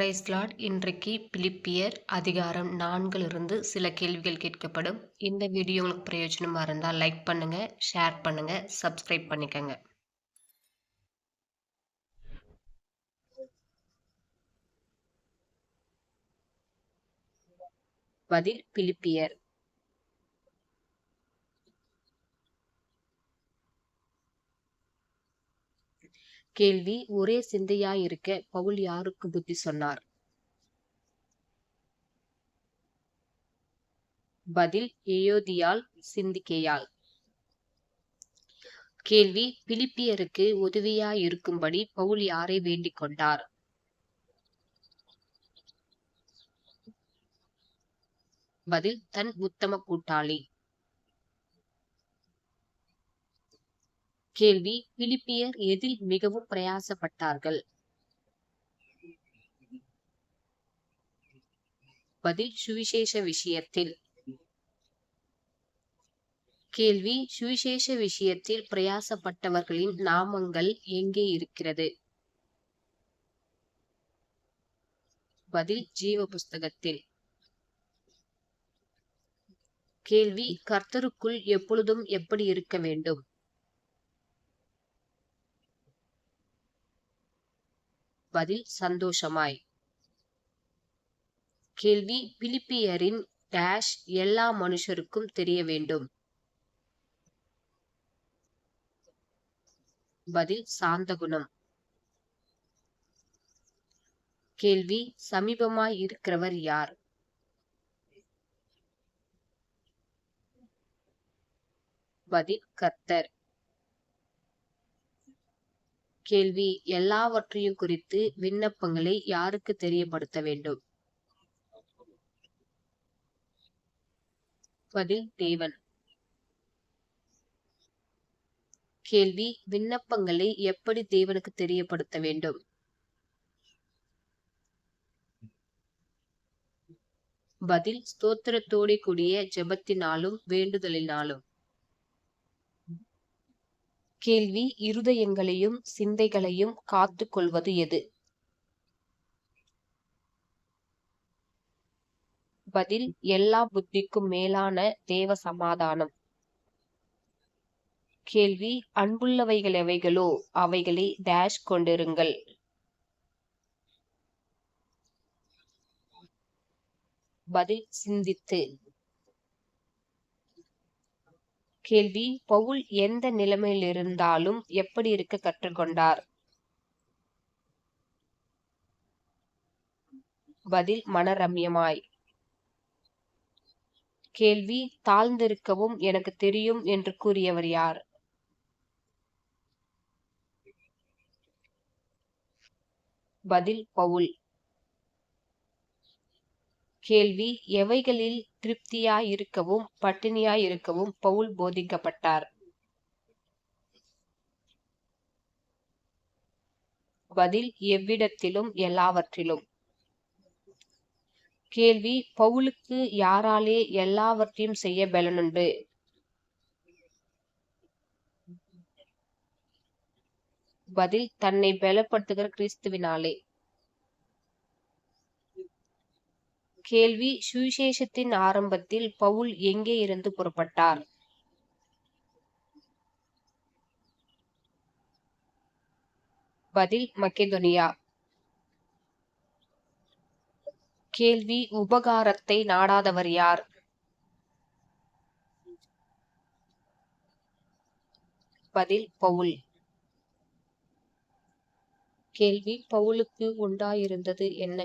Price Lord இன்றைக்கு பிலிப்பியர் அதிகாரம் நான்கிலிருந்து சில கேள்விகள் கேட்கப்படும். இந்த வீடியோ உங்களுக்கு பிரயோஜனமாக இருந்தால் லைக் பண்ணுங்க ஷேர் பண்ணுங்க சப்ஸ்கிரைப் பண்ணிக்கோங்க. பதில் பிலிப்பியர். கேள்வி ஒரே சிந்தையாயிருக்க பவுல் யாருக்கு புத்தி சொன்னார்? பதில் ஏயோதியால் சிந்திக்கையால். கேள்வி பிலிப்பியருக்கு உதவியாயிருக்கும்படி பவுல் யாரை வேண்டிக் கொண்டார்? பதில் தன் உத்தம கூட்டாளி. கேள்வி. பிலிப்பியர் எதில் மிகவும் பிரயாசப்பட்டார்கள்? பதில் சுவிசேஷ விஷயத்தில். கேள்வி சுவிசேஷ விஷயத்தில் பிரயாசப்பட்டவர்களின் நாமங்கள் எங்கே இருக்கிறது? பதில் ஜீவ புஸ்தகத்தில் கேள்வி கர்த்தருக்குள் எப்பொழுதும் எப்படி இருக்க வேண்டும்? பதில் சந்தோஷமாய். கேள்வி பிலிப்பியரின் டேஷ் எல்லா மனுஷருக்கும் தெரிய வேண்டும். பதில் சாந்த குணம் கேள்வி சமீபமாய் இருக்கிறவர் யார்? பதில் கத்தர் கேள்வி எல்லாவற்றையும் குறித்து விண்ணப்பங்களை யாருக்கு தெரியப்படுத்த வேண்டும்? பதில் தேவன். கேள்வி விண்ணப்பங்களை எப்படி தேவனுக்கு தெரியப்படுத்த வேண்டும்? பதில் ஸ்தோத்திரத்தோடு கூடிய ஜெபத்தினாலும் வேண்டுதலினாலும். கேள்வி இருதயங்களையும் சிந்தைகளையும் காத்து கொள்வது எது? பதில் எல்லா புத்திக்கும் மேலான தேவ சமாதானம். கேள்வி அன்புள்ளவைகள் எவைகளோ அவைகளை டேஷ் கொண்டிருங்கள். பதில் சிந்தித்து. கேள்வி. பவுல் எந்த நிலைமையில் இருந்தாலும் எப்படி இருக்க கற்றுக்கொண்டார்? பதில் மனரம்யமாய். கேள்வி தாழ்ந்திருக்கவும் எனக்கு தெரியும் என்று கூறியவர் யார்? பதில் பவுல். கேள்வி எவைகளில் திருப்தியாயிருக்கவும் பட்டினியாயிருக்கவும் பவுல் போதிக்கப்பட்டார்? பதில் எவ்விடத்திலும் எல்லாவற்றிலும். கேள்வி பவுலுக்கு யாராலே எல்லாவற்றையும் செய்ய பலனுண்டு? பதில் தன்னை பலப்படுத்துகிற கிறிஸ்துவினாலே. கேள்வி சுவிசேஷத்தின் ஆரம்பத்தில் பவுல் எங்கே இருந்து புறப்பட்டார்? பதில் மக்கெதோனியா. கேள்வி உபகாரத்தை நாடாதவர் யார்? பதில் பவுல். கேள்வி பவுலுக்கு உண்டாயிருந்தது என்ன?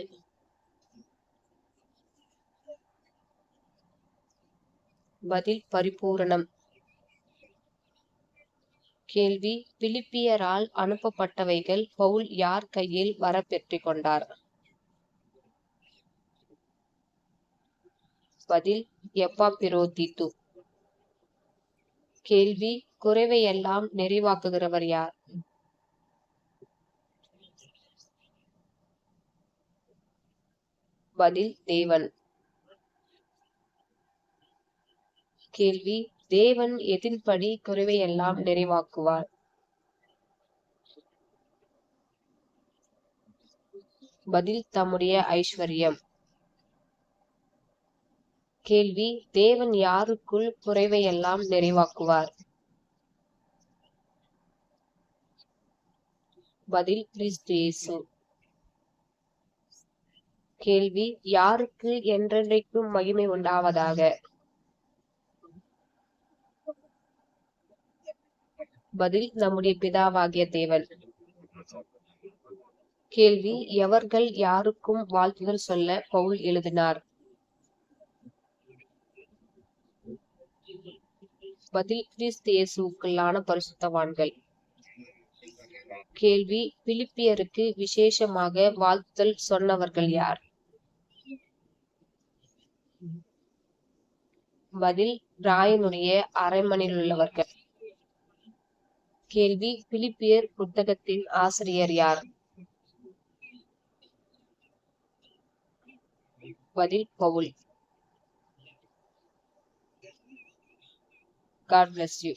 பதில் பரிபூரணம். கேள்வி. பிலிப்பியரால் அனுப்பப்பட்டவைகள் பவுல் யார் கையில் வர கொண்டார்? பதில். எப்பாபிரோதித்து கேள்வி. குறைவையெல்லாம் நிறைவாக்குகிறவர் யார்? பதில். தேவன். கேள்வி தேவன் எதின்படி குறைவையெல்லாம் நிறைவாக்குவார். பதில் தம்முடைய ஐஸ்வர்யம். கேள்வி தேவன் யாருக்குள் குறைவையெல்லாம் நிறைவாக்குவார்? பதில் கிறிஸ்து இயேசு. கேள்வி யாருக்கு என்றென்றைக்கும் மகிமை உண்டாவதாக? பதில் நம்முடைய பிதாவாகிய தேவன். கேள்வி எவர்கள் யாருக்கும் வாழ்த்துதல் சொல்ல பவுல் எழுதினார்? பதில் கிறிஸ்தேசுக்குள்ளான பரிசுத்தவான்கள். கேள்வி பிலிப்பியருக்கு விசேஷமாக வாழ்த்துதல் சொன்னவர்கள் யார்? பதில் ராயனுடைய அரைமனையில் உள்ளவர்கள் கேள்வி. பிலிப்பியர் புத்தகத்தின் ஆசிரியர் யார்? பதில் பவுல். God bless you